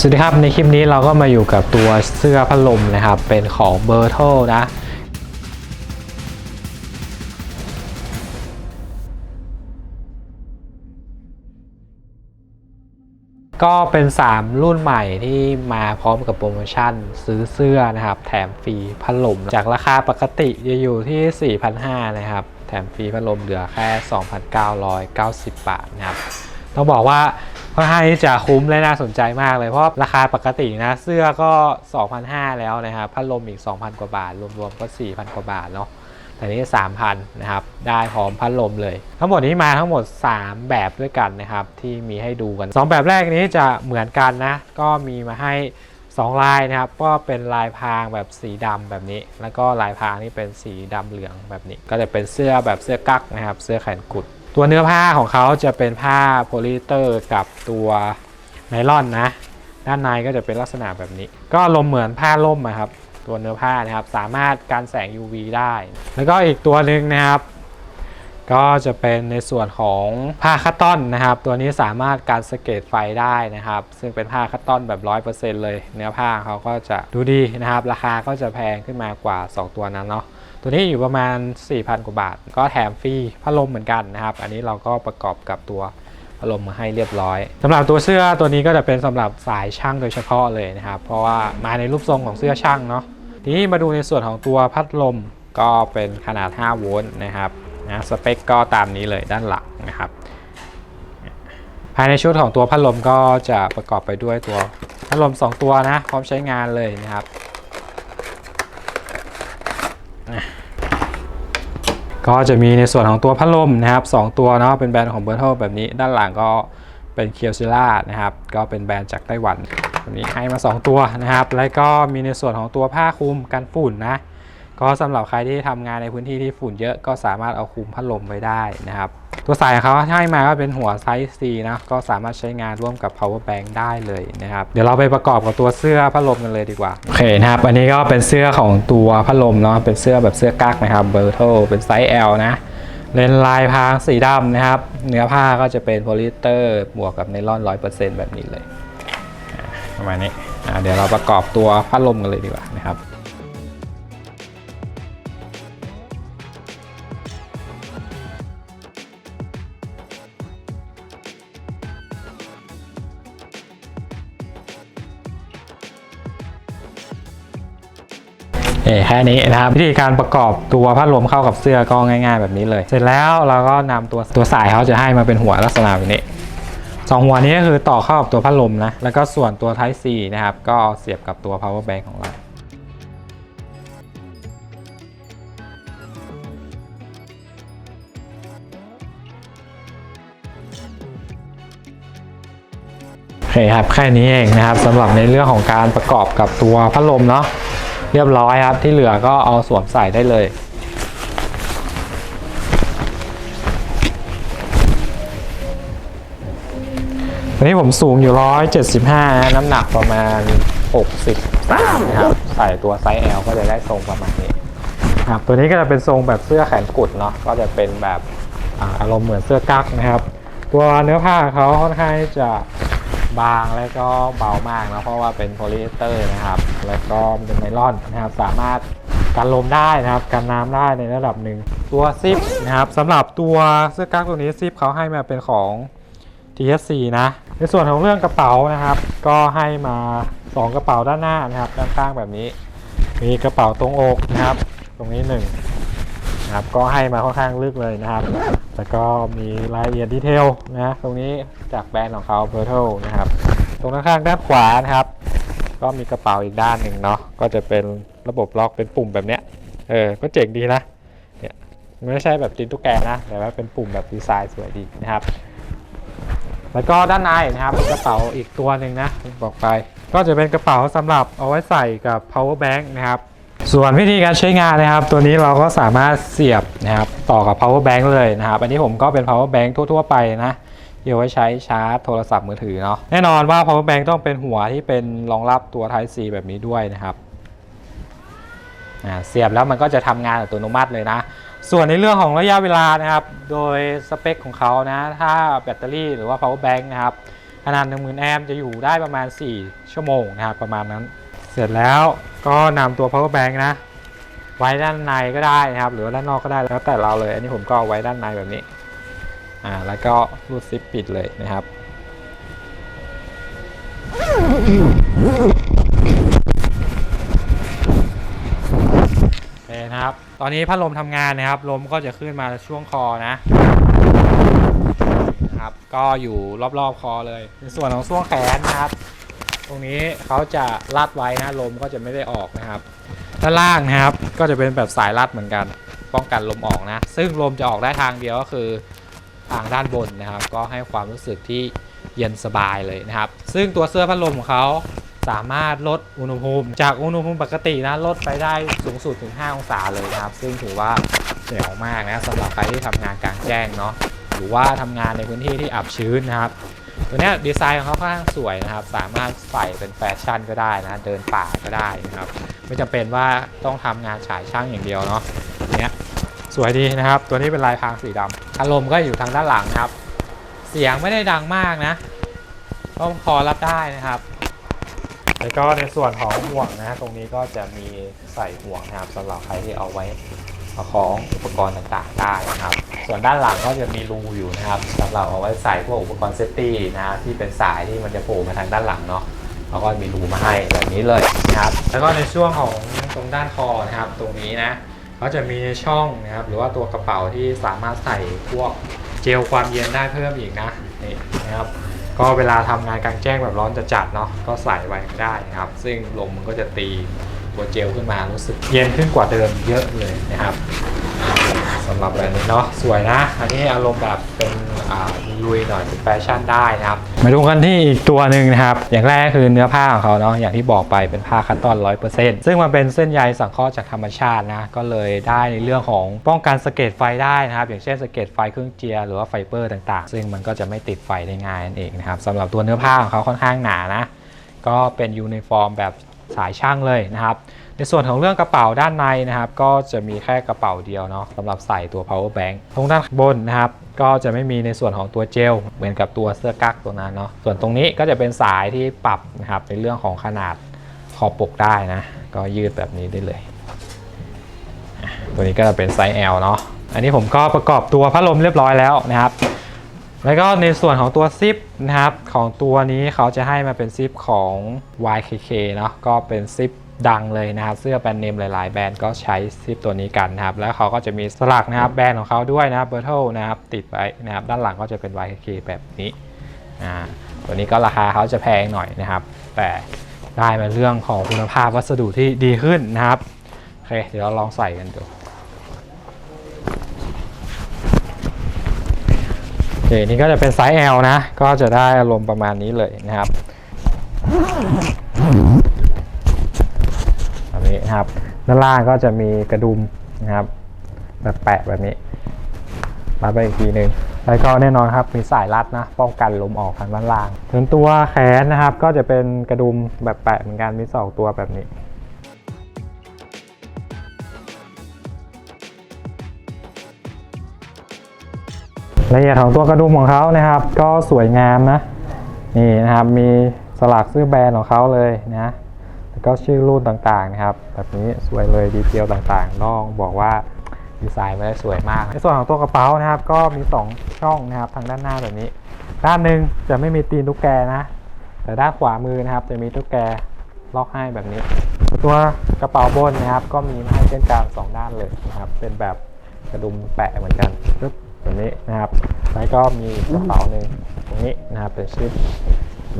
สวัสดีครับ ในคลิปนี้เราก็มาอยู่กับตัวเสื้อพัดลมนะครับ เป็นของเบอร์โทนะ ก็เป็น 3 รุ่นใหม่ที่มาพร้อมกับโปรโมชั่น ซื้อเสื้อนะครับ แถมฟรีพัดลม จากราคาปกติจะอยู่ที่ 4,500 นะครับ แถมฟรีพัดลมเหลือแค่ 2,990 บาทนะครับ ต้องบอกว่า ค่อนข้างที่จะคุ้มและน่าสนใจมากเลยเพราะราคาปกตินะ เสื้อก็ 2,500 แล้วนะครับพัดลมอีก 2,000 กว่าบาท รวมๆก็ 4,000 กว่าบาทเนาะแต่นี้ 3,000 นะครับ ได้พร้อมพัดลมเลย ทั้งหมดนี้มาทั้งหมด 3 แบบด้วยกันนะครับ ที่มีให้ดูกัน 2 แบบแรกนี้จะเหมือนกันนะ ก็มีมาให้ 2 ลายนะครับ ก็เป็นลายพรางแบบสีดำแบบนี้ แล้วก็ลายพรางนี่เป็นสีดำเหลืองแบบนี้ ก็จะเป็นเสื้อแบบเสื้อกั๊กนะครับ เสื้อแขนกุด ตัวเนื้อผ้าของเขาจะเป็นผ้าโพลีเตอร์กับตัวไนล่อนนะ ด้านในก็จะเป็นลักษณะแบบนี้ ก็ลมเหมือนผ้าล่มอะครับ ตัวเนื้อผ้านะครับสามารถกันแสง UV ได้ แล้วก็อีกตัวหนึ่งนะครับ ก็จะเป็นในส่วนของผ้าคัตตอนนะครับ ตัวนี้สามารถการสเก็ตไฟได้นะครับ ซึ่งเป็นผ้าคัตตอนแบบ 100%เลย เนื้อผ้าเขาก็จะดูดีนะครับ ราคาก็จะแพงขึ้นมากว่า 2 ตัวนั้นเนาะ ตัวนี้อยู่ประมาณ 4,000 กว่าบาท ก็แถมฟรีพัดลมเหมือนกันนะครับ อันนี้เราก็ประกอบกับตัวพัดลมมาให้เรียบร้อยสำหรับตัวเสื้อตัวนี้ก็จะเป็นสำหรับสายช่างโดยเฉพาะเลยนะครับ เพราะว่ามาในรูปทรงของเสื้อช่างเนาะทีนี้มาดูในส่วนของตัวพัดลมก็เป็นขนาด 5 โวลต์นะครับนะสเปคก็ตามนี้เลยด้านหลังนะครับ ภายในชุดของตัวพัดลมก็จะประกอบไปด้วยตัวพัดลม 2 ตัวนะพร้อมใช้งานเลยนะครับ ก็จะมีในส่วนของตัวพัดลมนะครับ 2 ตัวเนาะเป็นแบรนด์ของเบอร์โทแบบนี้ด้านหลังก็เป็นเคียวซิล่านะครับ ก็เป็นแบรนด์จากไต้หวันตัวนี้ให้มา 2 ตัวนะครับ แล้วก็มีในส่วนของตัวผ้าคลุมกันฝุ่นนะ ก็สำหรับใครที่ทำงานในพื้นที่ที่ฝุ่นเยอะก็สามารถเอาคลุมพัดลมไว้ได้นะครับ ตัวสายของเขาให้มาก็เป็นหัวไซส์ C นะก็สามารถใช้งานร่วมกับ power bank ได้เลยนะครับ เดี๋ยวเราไปประกอบกับตัวเสื้อพัดลมกันเลยดีกว่า โอเคนะครับ อันนี้ก็เป็นเสื้อของตัวพัดลมเนาะเป็นเสื้อแบบเสื้อกั๊กนะครับเบอร์โทเป็นไซส์ L นะเลนลายพรางสีดำนะครับ เนื้อผ้าก็จะเป็นโพลีเอสเตอร์บวกกับไนลอน 100%แบบนี้เลยประมาณนี้เดี๋ยวเราประกอบตัวพัดลมกันเลยดีกว่านะครับ เอ่แค่นี้นะครับวิธีการประกอบตัวพัดลมเข้ากับเสื้อก็ง่ายๆ แบบนี้เลย เสร็จแล้วเราก็นำตัวตัวสายเขาจะให้มาเป็นหัวลักษณะแบบนี้สองหัวนี้ก็คือต่อเข้ากับตัวพัดลมนะ แล้วก็ส่วนตัว Type C นะครับ ก็เสียบกับตัว power bank ของเราโอเคครับ แค่นี้เองนะครับสำหรับในเรื่องของการประกอบกับตัวพัดลมเนาะ เรียบร้อยครับ ที่เหลือก็เอาสวมใส่ได้เลยวันนี้ผมสูงอยู่ 175 น้ำหนักประมาณ 60นะครับ ใส่ตัวไซส์ L ก็จะได้ทรงประมาณนี้ครับตัวนี้ก็จะเป็นทรงแบบเสื้อแขนกุดเนาะก็จะเป็นแบบอารมณ์เหมือนเสื้อกั๊กนะครับ ตัวเนื้อผ้าเขาค่อนข้างจะ บางและก็เบามากนะเพราะว่าเป็นโพลีเอสเตอร์นะครับ แล้วก็เป็นไนลอนนะครับ สามารถกันลมได้นะครับ กันน้ำได้ในระดับหนึ่งตัวซิปนะครับสำหรับตัวเสื้อกั๊กตัวนี้ซิปเขาให้มาเป็นของ TSC นะ ในส่วนของเรื่องกระเป๋านะครับ ก็ให้มา 2 กระเป๋าด้านหน้านะครับ ด้านข้างแบบนี้ มีกระเป๋าตรงอกนะครับ ตรงนี้ 1 นะครับ ก็ให้มาค่อนข้างลึกเลยนะครับ แล้วก็มีรายละเอียดดีเทลนะตรงนี้จากแบรนด์ของเขา b e r t l นะครับ ตรงด้านข้างด้านขวานะครับ ก็มีกระเป๋าอีกด้านหนึ่งเนาะก็จะเป็นระบบล็อกเป็นปุ่มแบบเนี้ยเออก็เจ๋งดีนะเนี่ยไม่ใช่แบบจินตุ๊กแกนะ แต่ว่าเป็นปุ่มแบบดีไซน์สวยดีนะครับ แล้วก็ด้านในนะครับเป็นกระเป๋าอีกตัวหนึ่งนะบอกไป ก็จะเป็นกระเป๋าสำหรับเอาไว้ใส่กับ power bank นะครับ ส่วนวิธีการใช้งานนะครับ ตัวนี้เราก็สามารถเสียบนะครับต่อกับ power bank เลยนะครับ อันนี้ผมก็เป็น power bank ทั่ว ๆ ไปนะที่เอาไว้ใช้ชาร์จโทรศัพท์มือถือเนาะแน่นอนว่า power bank ต้องเป็นหัวที่เป็นรองรับตัว Type C แบบนี้ด้วยนะครับอ่าเสียบแล้วมันก็จะทำงานอัตโนมัติเลยนะ ส่วนในเรื่องของระยะเวลานะครับ โดยสเปคของเขานะ ถ้าแบตเตอรี่หรือว่า power bank นะครับขนาด10,000แอมป์จะอยู่ได้ประมาณ 4 ชั่วโมงนะครับประมาณนั้น เสร็จแล้วก็นำตัว power bank นะ ไว้ด้านในก็ได้นะครับ หรือว่าด้านนอกก็ได้แล้วแต่เราเลย อันนี้ผมก็เอาไว้ด้านในแบบนี้อ่าแล้วก็รูดซิปปิดเลยนะครับโอเคนะครับ ตอนนี้พัดลมทำงานนะครับ ลมก็จะขึ้นมาช่วงคอนะนะครับ ก็อยู่รอบๆคอเลยในส่วนของช่วงแขนนะครับ ตรงนี้เขาจะลัดไว้นะลมก็จะไม่ได้ออกนะครับด้านล่างนะครับ ก็จะเป็นแบบสายรัดเหมือนกัน ป้องกันลมออกนะ ซึ่งลมจะออกได้ทางเดียวก็คือทางด้านบนนะครับ ก็ให้ความรู้สึกที่เย็นสบายเลยนะครับ ซึ่งตัวเสื้อพัดลมของเขาสามารถลดอุณหภูมิ จากอุณหภูมิปกตินะลดไปได้สูงสุดถึง 5 องศาเลยนะครับ ซึ่งถือว่าเจ๋งมากนะสำหรับใครที่ทำงานกลางแจ้งเนาะหรือว่าทำงานในพื้นที่ที่อับชื้นนะครับ ตัวนี้ดีไซน์ของเขาค่อนข้างสวยนะครับ สามารถใส่เป็นแฟชั่นก็ได้นะ เดินป่าก็ได้นะครับ ไม่จำเป็นว่าต้องทำงานฉายช่างอย่างเดียวเนาะเนี้ยสวยดีนะครับ ตัวนี้เป็นลายพรางสีดำอารมณ์ก็อยู่ทางด้านหลังนะครับ เสียงไม่ได้ดังมากนะก็พอรับได้นะครับ แล้วก็ในส่วนของห่วงนะตรงนี้ก็จะมีใส่ห่วงนะครับสำหรับใครที่เอาไว้ประคองอุปกรณ์ต่างๆได้นะครับ ส่วนด้านหลังก็จะมีรูอยู่นะครับสำหรับเอาไว้ใส่พวกอุปกรณ์เซฟตี้นะที่เป็นสายที่มันจะโผล่มาทางด้านหลังเนาะแล้วก็มีรูมาให้แบบนี้เลยนะครับ แล้วก็ในช่วงของตรงด้านคอนะครับ ตรงนี้นะก็จะมีช่องนะครับ หรือว่าตัวกระเป๋าที่สามารถใส่พวกเจลความเย็นได้เพิ่มอีกนะนี่นะครับก็เวลาทำงานกลางแจ้งแบบร้อนจะจัดเนาะก็ใส่ไว้ได้นะครับ ซึ่งลมมันก็จะตีตัวเจลขึ้นมารู้สึกเย็นขึ้นกว่าเดิมเยอะเลยนะครับ สำหรับแบบนี้เนาะสวยนะ อันนี้อารมณ์แบบเป็นอ่าลุยหน่อยเป็นแฟชั่นได้นะครับ มาดูกันที่อีกตัวหนึ่งนะครับ อย่างแรกคือเนื้อผ้าของเขาเนาะอย่างที่บอกไปเป็นผ้าคัตตอน100%ซึ่งมันเป็นเส้นใยสังเคราะห์จากธรรมชาตินะ ก็เลยได้ในเรื่องของป้องกันสะเก็ดไฟได้นะครับ อย่างเช่นสะเก็ดไฟเครื่องเจียหรือว่าไฟเบอร์ต่างๆ ซึ่งมันก็จะไม่ติดไฟได้ง่ายนั่นเองนะครับสำหรับตัวเนื้อผ้าของเขาค่อนข้างหนานะก็เป็นยูนิฟอร์มแบบสายช่างเลยนะครับ ในส่วนของเรื่องกระเป๋าด้านในนะครับ ก็จะมีแค่กระเป๋าเดียวเนาะสำหรับใส่ตัว power bank ตรงด้านบนนะครับ ก็จะไม่มีในส่วนของตัวเจลเหมือนกับตัวเสื้อกั๊กตัวนั้นเนาะส่วนตรงนี้ก็จะเป็นสายที่ปรับนะครับในเรื่องของขนาดขอบปกได้นะ ก็ยืดแบบนี้ได้เลย ตัวนี้ก็จะเป็นไซส์ L เนาะอันนี้ผมก็ประกอบตัวพัดลมเรียบร้อยแล้วนะครับ แล้วก็ในส่วนของตัวซิปนะครับ ของตัวนี้เขาจะให้มาเป็นซิปของ YKK เนาะก็เป็นซิป ดังเลยนะครับเสื้อแบรนด์เนมหลายๆ แบรนด์ก็ใช้ซิปตัวนี้กันนะครับ แล้วเขาก็จะมีสลักนะครับแบรนด์ของเขาด้วยนะครับเบอร์เทลนะครับติดไว้นะครับ ด้านหลังก็จะเป็น YKK แบบนี้อ่าตัวนี้ก็ราคาเขาจะแพงหน่อยนะครับ แต่ได้มาเรื่องของคุณภาพวัสดุที่ดีขึ้นนะครับโอเคเดี๋ยวเราลองใส่กันดูโอเคนี่ก็จะเป็นไซส์ L นะ ก็จะได้อารมณ์ประมาณนี้เลยนะครับแบบ นะครับด้านล่างก็จะมีกระดุมนะครับแบบแปะแบบนี้รัดไปอีกทีหนึ่งแล้วก็แน่นอนครับมีสายรัดนะป้องกันลมออกทางด้านล่างส่วนตัวแขนนะครับ ก็จะเป็นกระดุมแบบแปะเหมือนกันมีสองตัวแบบนี้ละเอียดของตัวกระดุมของเขานะครับ ก็สวยงามนะนี่นะครับมีสลักชื่อแบรนด์ของเขาเลยนะ ก็ชื่อรุ่นต่างๆนะครับ แบบนี้สวยเลยดีเทลต่างๆต้องบอกว่าดีไซน์มาได้สวยมาก ในส่วนของตัวกระเป๋านะครับ ก็มี 2 ช่องนะครับทางด้านหน้าแบบนี้ ด้านหนึ่งจะไม่มีตีนตุ๊กแกนะ แต่ด้านขวามือนะครับ จะมีตุ๊กแกล็อกให้แบบนี้ ตัวกระเป๋าบนนะครับ ก็มีให้เช่นกันสองด้านเลยนะครับ เป็นแบบกระดุมแปะเหมือนกันปึ๊บแบบนี้นะครับ แล้วก็มีกระเป๋าหนึ่งตรงนี้นะครับเป็นชิป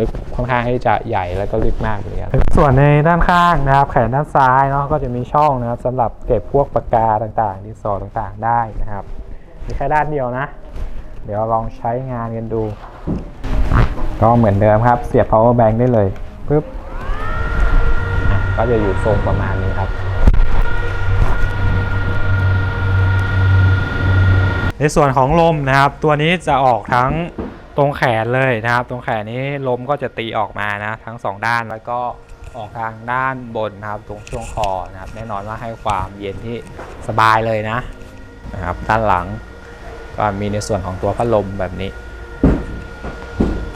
ลึกค่อนข้างที่จะใหญ่แล้วก็ลึกมากเหมือนกันส่วนในด้านข้างนะครับแขนด้านซ้ายเนาะก็จะมีช่องนะครับสำหรับเก็บพวกปากกาต่างๆดินสอต่างๆได้นะครับมีแค่ด้านเดียวนะ เดี๋ยวลองใช้งานกันดู ก็เหมือนเดิมครับ เสียบ power bank ได้เลยปึ๊บอะก็จะอยู่ทรงประมาณนี้ครับ ในส่วนของลมนะครับ ตัวนี้จะออกทั้ง ตรงแขนเลยนะครับ ตรงแขนนี้ลมก็จะตีออกมานะ ทั้งสองด้านแล้วก็ออกทางด้านบนนะครับ ตรงช่วงคอนะครับ แน่นอนว่าให้ความเย็นที่สบายเลยนะนะครับ ด้านหลังก็มีในส่วนของตัวพัดลมแบบนี้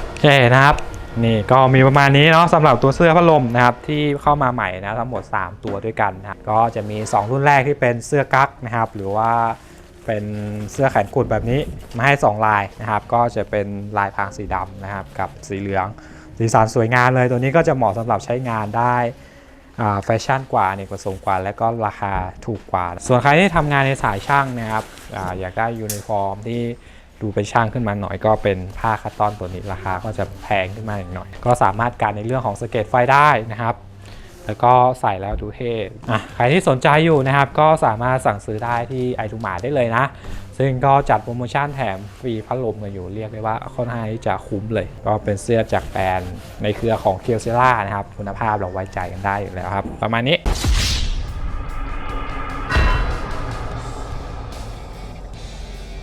โอเคนะครับนี่ก็มีประมาณนี้เนาะสำหรับตัวเสื้อพัดลมนะครับที่เข้ามาใหม่นะทั้งหมด 3 ตัวด้วยกันนะครับก็จะมี 2 รุ่นแรกที่เป็นเสื้อกั๊กนะครับ หรือว่า เป็นเสื้อแขนกุดแบบนี้มาให้ 2 ลายนะครับ ก็จะเป็นลายพรางสีดำนะครับกับสีเหลือง สีสันสวยงามเลย ตัวนี้ก็จะเหมาะสำหรับใช้งานได้แฟชั่นกว่าเนกประสงกว่า และก็ราคาถูกกว่า ส่วนใครที่ทำงานในสายช่างนะครับออยากได้ยูนิฟอร์มที่ดูเป็นช่างขึ้นมาหน่อยก็เป็นผ้าคัตตอนตัวนี้ราคาก็จะแพงขึ้นมาอีกหน่อย ก็สามารถการในเรื่องของสเก็ตไฟได้นะครับ แล้วก็ใส่แล้วดูเท่อะใครที่สนใจอยู่นะครับ ก็สามารถสั่งซื้อได้ที่ไอทูมาได้เลยนะ ซึ่งก็จัดโปรโมชั่นแถมฟรีพัดลมกันอยู่เรียกได้ว่าค่อนข้างที่จะคุ้มเลย ก็เป็นเสื้อจากแบรนด์ในเครือของเคียวเซล่านะครับ คุณภาพเราไว้ใจกันได้อยู่แล้วครับ ประมาณนี้